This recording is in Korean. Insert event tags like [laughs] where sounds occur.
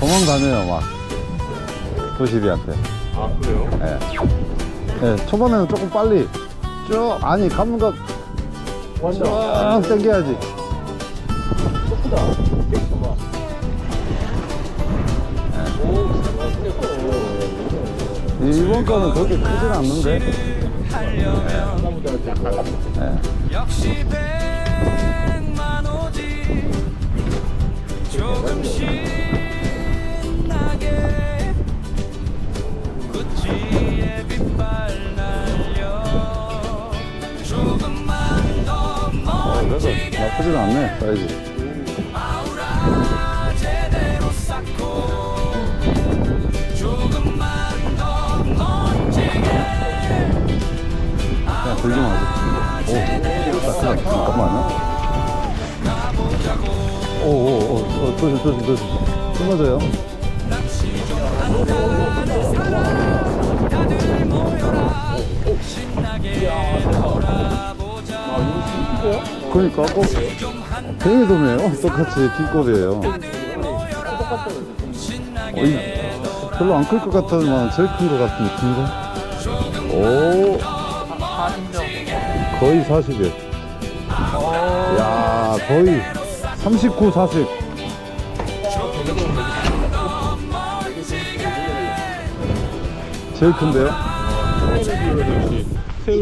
도망다녀요, 막. 도시리한테. 아 그래요? 예. 예, 초반에는 조금 빨리 쭉, 아니, 감각 쭉 당겨야지. 크다. 봐. 이번 거는 그렇게 크진 않는데. 약간 예. 역시 백 멋지게 나쁘진 않네, 사이즈. 그냥 들지 마세요. 오, 크다. 잠깐만요. 오, 오, 오, 오, 조심, 조심, 조심. 끊어져요. 다들 모여라 신나게 놀아보자 그러니까 꼭 뱅이돔이에요. [laughs] 똑같이 긴급이에요. 어, 이, 별로 안 클 것 같지만 제일 큰 것 같은 느낌인데. 오, 거의 40이에요. 야, 거의 39, 40. 제일 큰데요?